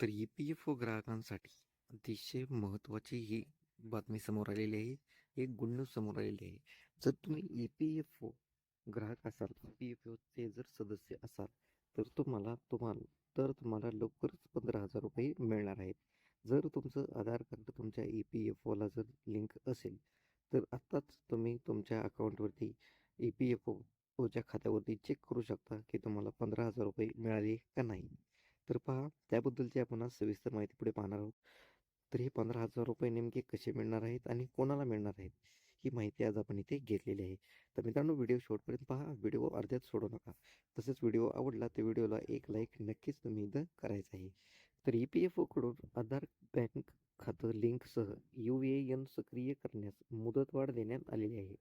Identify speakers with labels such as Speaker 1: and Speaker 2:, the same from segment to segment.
Speaker 1: तर E P F ओ ग्राहकांसाठी अतिशय महत्त्वाची ही बातमी समोर आलेली आहे. एक गुड न्यूज समोर आलेली आहे. जर तुम्ही ई पी एफ ओ ग्राहक असाल ई पी एफ ओचे जर सदस्य असाल तर तुम्हाला तुम्हाला तर तुम्हाला लवकरच पंधरा हजार रुपये मिळणार आहेत. जर तुमचं आधार कार्ड तुमच्या ई पी एफ ओला जर लिंक असेल तर आत्ताच तुम्ही तुमच्या अकाउंटवरती ई पी एफ ओच्या खात्यावरती चेक करू शकता की तुम्हाला पंधरा हजार रुपये मिळाले का नाही. तर पहा त्याबद्दलची आपण आज सविस्तर माहिती पुढे पाहणार आहोत. तर हे पंधरा हजार रुपये नेमके कसे मिळणार आहेत आणि कोणाला मिळणार आहेत ही माहिती आज आपण इथे घेतलेली आहे. तर मित्रांनो व्हिडिओ शेवटपर्यंत पहा व्हिडिओ अर्ध्यात सोडू नका. तसेच व्हिडिओ आवडला तर व्हिडिओला एक लाईक नक्कीच तुम्ही इथं करायचं आहे. तर ई पी एफ ओकडून आधार बँक खातं लिंकसह यू ए एन सक्रिय करण्यास मुदतवाढ देण्यात आलेली आहे.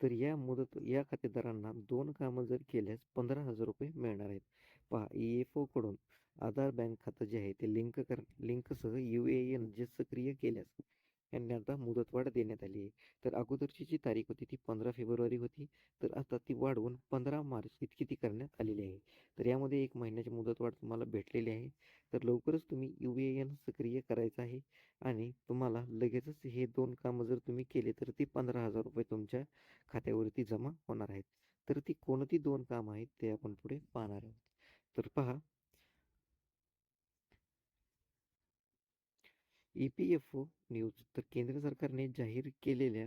Speaker 1: तर या मुदत या खातेदारांना दोन कामं जर केल्यास पंधरा हजार रुपये मिळणार आहेत. पहा ई एफ ओकडून आधार बँक खातं जे आहे ते लिंक कर लिंकसह यू ए एन जे सक्रिय केल्यास यांनी आता मुदतवाढ देण्यात आली आहे. तर अगोदरची जी तारीख होती ती पंधरा फेब्रुवारी होती. तर आता ती वाढवून पंधरा मार्च इतकी ती करण्यात आलेली आहे. तर यामध्ये एक महिन्याची मुदतवाढ तुम्हाला भेटलेली आहे. तर लवकरच तुम्ही यू ए एन सक्रिय करायचं आहे आणि तुम्हाला लगेचच हे दोन कामं जर तुम्ही केले तर ती पंधरा हजार रुपये तुमच्या खात्यावरती जमा होणार आहेत. तर ती कोणती दोन कामं आहेत ते आपण पुढे पाहणार आहोत. तर पहा E P F O news तर केंद्र सरकारने जाहीर केलेल्या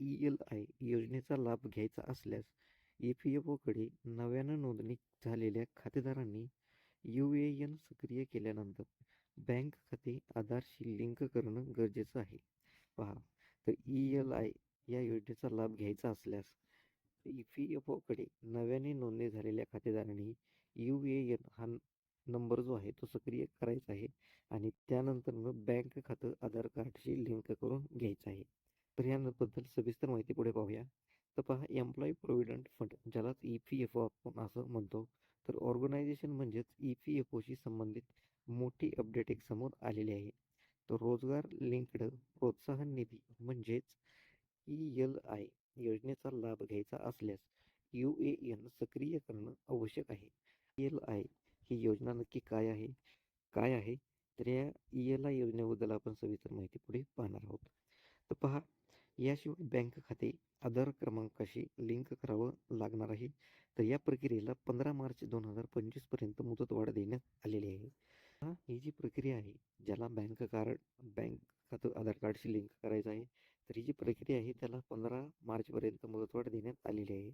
Speaker 1: ई एल आय योजनेचा लाभ घ्यायचा असल्यास ई पी एफ ओकडे नव्यानं नोंदणी झालेल्या खातेदारांनी यू ए एन सक्रिय केल्यानंतर बँक खाते आधारशी लिंक करणं गरजेचं आहे. पहा तर ई एल आय या योजनेचा लाभ घ्यायचा असल्यास ई पी एफ ओकडे नव्याने नोंदणी झालेल्या खातेदारांनी यू ए एन हा नंबर जो आहे तो सक्रिय करायचा आहे आणि त्यानंतर मग बँक खातं आधार कार्डशी लिंक करून घ्यायचं आहे. तर याबद्दल सविस्तर माहिती पुढे पाहूया. तर पहा एम्प्लॉई प्रोव्हिडंट फंड ज्यालाच ई पी एफ ओ आपण असं म्हणतो तर ऑर्गनायझेशन म्हणजेच ई पी एफ ओशी संबंधित मोठी अपडेट एक समोर आलेली आहे. तर रोजगार लिंक्ड प्रोत्साहन निधी म्हणजेच ई एल आय योजनेचा लाभ घ्यायचा असल्यास यू ए एन सक्रिय करणं आवश्यक आहे. एल आय ही योजना नक्की काय आहे? काय आहे? तर या ई एल आय योजनेबद्दल आपण सविस्तर माहिती पुढे पाहणार आहोत. तर पहा याशिवाय बँक खाते आधार क्रमांकाशी लिंक करावं लागणार आहे. तर या प्रक्रियेला पंधरा मार्च दोन हजार पंचवीसपर्यंत मुदतवाढ देण्यात आलेली आहे. ही जी प्रक्रिया आहे ज्याला बँक कार्ड बँक खातं आधार कार्डशी लिंक करायचं आहे तर ही जी प्रक्रिया आहे त्याला पंधरा मार्चपर्यंत मुदतवाढ देण्यात आलेली आहे.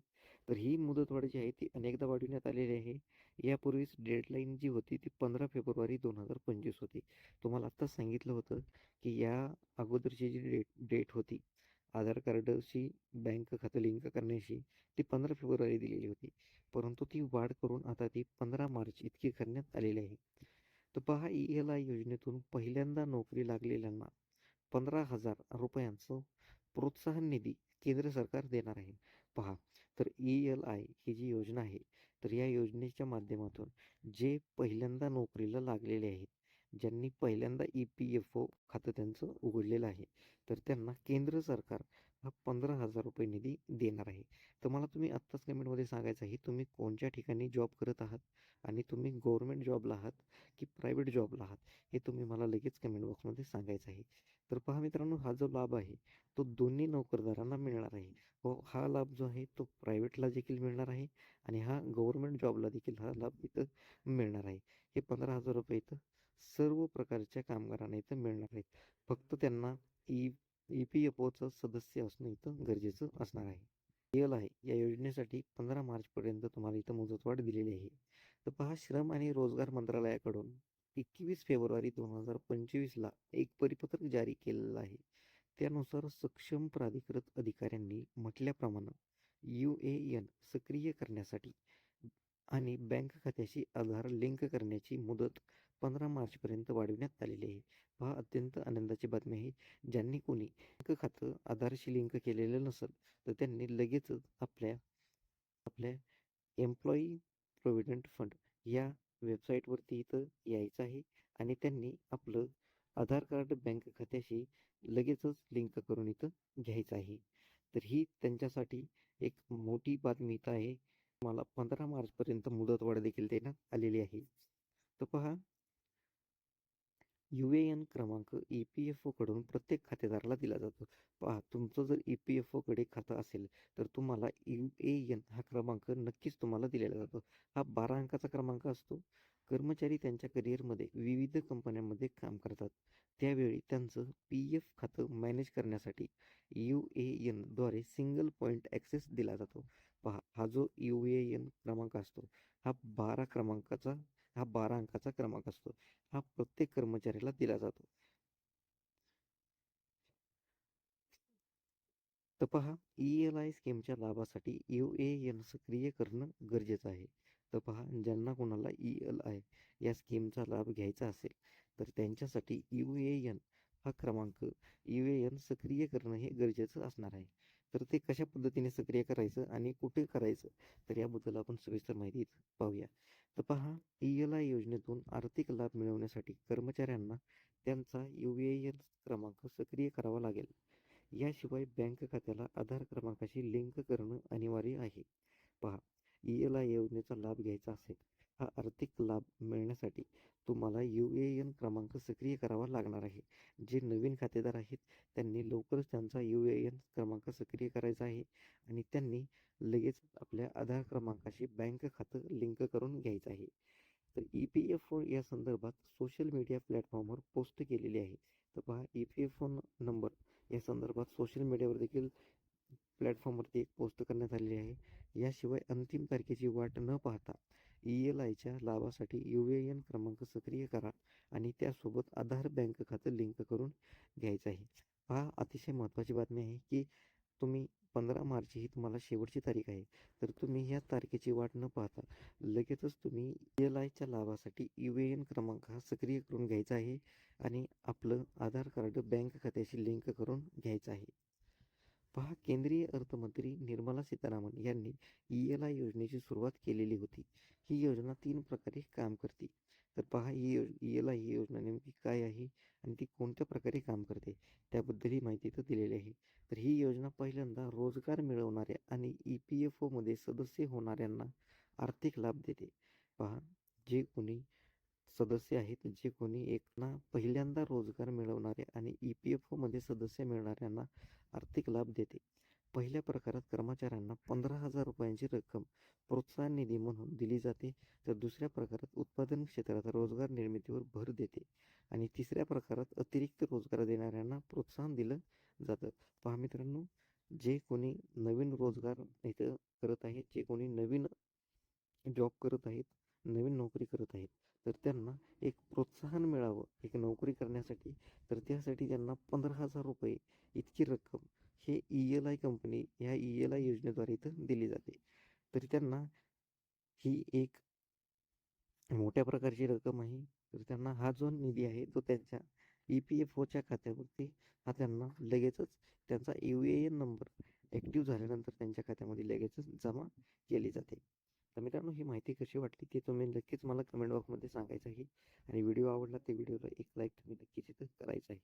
Speaker 1: तर ही मुदतवाढ जी आहे ती अनेकदा वाढविण्यात आलेली आहे. यापूर्वीच डेडलाईन जी होती ती पंधरा फेब्रुवारी दोन हजार पंचवीस होती. तुम्हाला आत्ताच सांगितलं होतं की या अगोदरची जी डेट डेट होती आधार कार्डशी बँक खातं लिंक करण्याची ती पंधरा फेब्रुवारी दिलेली होती. परंतु ती वाढ करून आता ती पंधरा मार्च इतकी करण्यात आलेली आहे. तर पहा ई एल आय योजनेतून पहिल्यांदा नोकरी लागलेल्यांना पंधरा हजार रुपयांचं प्रोत्साहन निधी केंद्र सरकार देणार आहे. पहा तर ई एल आय ही जी योजना आहे तर या योजनेच्या माध्यमातून जे पहिल्यांदा नोकरीला लागलेले आहेत ज्यांनी पहिल्यांदा ई पी एफ ओ खातं त्यांचं उघडलेलं आहे तर त्यांना केंद्र सरकार हा पंधरा हजार रुपये निधी देणार आहे. तर मला तुम्ही आत्ताच कमेंटमध्ये सांगायचं आहे तुम्ही कोणत्या ठिकाणी जॉब करत आहात आणि तुम्ही गव्हर्मेंट जॉबला आहात की प्रायव्हेट जॉबला आहात हे तुम्ही मला लगेच कमेंट बॉक्समध्ये सांगायचं आहे. तर पहा मित्रांनो हा जो लाभ आहे तो दोन्ही नोकरदारांना मिळणार आहे. व हा लाभ जो आहे तो प्रायव्हेटला देखील मिळणार आहे आणि हा गव्हर्मेंट जॉबला देखील हा लाभ इथं मिळणार आहे. हे पंधरा हजार रुपये इथं सर्व प्रकारच्या कामगारांना इथं मिळणार आहेत फक्त त्यांना ई ई पी एफ ओचं सदस्य असणं इथं गरजेचं असणार आहे. एल आहे. या योजनेसाठी पंधरा मार्चपर्यंत तुम्हाला इथं मुदतवाढ दिलेली आहे. तर पहा श्रम आणि रोजगार मंत्रालयाकडून एकवीस फेब्रुवारी दोन हजार पंचवीसला एक परिपत्रक जारी केलेलं आहे. त्यानुसार सक्षम प्राधिकृत अधिकाऱ्यांनी म्हटल्याप्रमाणे यू ए एन सक्रिय करण्यासाठी आणि बँक खात्याशी आधार लिंक करण्याची मुदत पंधरा मार्चपर्यंत वाढविण्यात आलेली आहे. पहा अत्यंत आनंदाची बातमी आहे. ज्यांनी कोणी बँक खातं आधारशी लिंक केलेलं नसेल तर त्यांनी लगेचच आपल्या आपल्या एम्प्लॉई प्रोव्हिडंट फंड या वेबसाईटवरती इथं यायचं आहे आणि त्यांनी आपलं आधार कार्ड बँक खात्याशी लगेचच लिंक करून इथं घ्यायचं आहे. तर ही त्यांच्यासाठी एक मोठी बातमी इथं आहे. मला पंधरा मार्चपर्यंत मुदतवाढ देखील देण्यात आलेली आहे. तर पहा यू ए एन क्रमांक ई पी एफ ओकडून प्रत्येक खातेदाराला दिला जातो. पहा तुमचं जर ई पी एफ ओकडे खातं असेल तर तुम्हाला यू ए एन हा क्रमांक नक्कीच तुम्हाला दिलेला जातो. हा बारा अंकाचा क्रमांक असतो. कर्मचारी त्यांच्या करिअरमध्ये विविध कंपन्यांमध्ये काम करतात. त्यावेळी त्यांचं पी एफ खातं मॅनेज करण्यासाठी यू ए एनद्वारे सिंगल पॉईंट ॲक्सेस दिला जातो. पहा हा जो यू ए एन क्रमांक असतो हा बारा क्रमांकाचा हा बारा अंकाचा क्रमांक असतो. हा प्रत्येक कर्मचाऱ्याला दिला जातो. तर पहा ई एल आय स्कीमच्या लाभासाठी यू ए एन सक्रिय करणं गरजेचं आहे. तर पहा ज्यांना कोणाला ई एल आय या स्कीमचा लाभ घ्यायचा असेल तर त्यांच्यासाठी यू ए एन हा क्रमांक यू ए एन सक्रिय करणं हे गरजेचं असणार आहे. तर ते कशा पद्धतीने सक्रिय करायचं आणि कुठे करायचं? तर याबद्दल आपण सविस्तर माहिती पाहूया. तर पहा ई एल आय योजनेतून आर्थिक लाभ मिळवण्यासाठी कर्मचाऱ्यांना त्यांचा यू ए एन क्रमांक सक्रिय करावा लागेल. याशिवाय बँक खात्याला आधार क्रमांकाशी लिंक करणं अनिवार्य आहे. पहा ई एल आय योजनेचा लाभ घ्यायचा असेल हा आर्थिक लाभ मिळण्यासाठी तुम्हाला यू ए एन क्रमांक सक्रिय करावा लागणार आहे. जे नवीन खातेदार आहेत त्यांनी लवकरच त्यांचा यू ए एन क्रमांक सक्रिय करायचा आहे आणि त्यांनी लगेच आपल्या आधार क्रमांकाशी बँक खातं लिंक करून घ्यायचं आहे. तर ई पी एफ ओ या संदर्भात सोशल मीडिया प्लॅटफॉर्मवर पोस्ट केलेली आहे. तर पहा E P F O number या संदर्भात सोशल मीडियावर देखील प्लॅटफॉर्मवरती एक पोस्ट करण्यात आलेली आहे. याशिवाय अंतिम तारखेची वाट न पाहता ई एल आयच्या लाभासाठी यू ए एन क्रमांक सक्रिय करा आणि त्यासोबत आधार बँक खातं लिंक करून घ्यायचं आहे. हा अतिशय महत्त्वाची बातमी आहे की तुम्ही पंधरा मार्च ही तुम्हाला शेवटची तारीख आहे. तर तुम्ही ह्या तारखेची वाट न पाहता लगेचच तुम्ही ई एल आयच्या लाभासाठी यू ए एन क्रमांक हा सक्रिय करून घ्यायचा आहे आणि आपलं आधार कार्ड बँक खात्याशी लिंक करून घ्यायचं आहे. पहा केंद्रीय अर्थमंत्री निर्मला सीतारामन यांनी ई एल आय योजनेची सुरुवात केलेली होती. ही योजना तीन प्रकारे काम करते. तर पहा ही योज ई एल आय ही योजना नेमकी काय आहे आणि ती कोणत्या प्रकारे काम करते त्याबद्दल ही माहिती तर दिलेली आहे. तर ही योजना पहिल्यांदा रोजगार मिळवणाऱ्या आणि ई पी एफ ओमध्ये सदस्य होणाऱ्यांना आर्थिक लाभ देते. पहा जे कोणी सदस्य आहेत जे कोणी एकना पहिल्यांदा रोजगार मिळवणारे आणि ई पी एफ ओमध्ये सदस्य मिळणाऱ्यांना आर्थिक लाभ देते. पहिल्या प्रकारात कर्मचाऱ्यांना पंधरा हजार रुपयांची रक्कम प्रोत्साहन निधी म्हणून दिली जाते. तर दुसऱ्या प्रकारात उत्पादन क्षेत्रात रोजगार निर्मितीवर भर देते. आणि तिसऱ्या प्रकारात अतिरिक्त रोजगार देणाऱ्यांना प्रोत्साहन दिलं जातं. पहा मित्रांनो जे कोणी नवीन रोजगार इथं करत आहेत जे कोणी नवीन जॉब करत आहेत नवीन नोकरी करत आहेत तर त्यांना एक प्रोत्साहन मिळावं एक नोकरी करण्यासाठी. तर त्यासाठी त्यांना पंधरा हजार रुपये इतकी रक्कम हे ई एल आय कंपनी ह्या ई एल आय योजनेद्वारे इथं दिली जाते. तर त्यांना ही एक मोठ्या प्रकारची रक्कम आहे. तर त्यांना हा जो निधी आहे तो त्यांच्या ई पी एफ ओच्या खात्यावरती हा त्यांना लगेचच त्यांचा U A N number active झाल्यानंतर त्यांच्या खात्यामध्ये लगेचच जमा केली जाते. तर मित्रांनो ही माहिती कशी वाटली ते तुम्ही नक्कीच मला कमेंट बॉक्समध्ये सांगायचं आहे. आणि व्हिडिओ आवडला ते व्हिडिओला एक लाईक तुम्ही नक्कीच इथं करायचं आहे.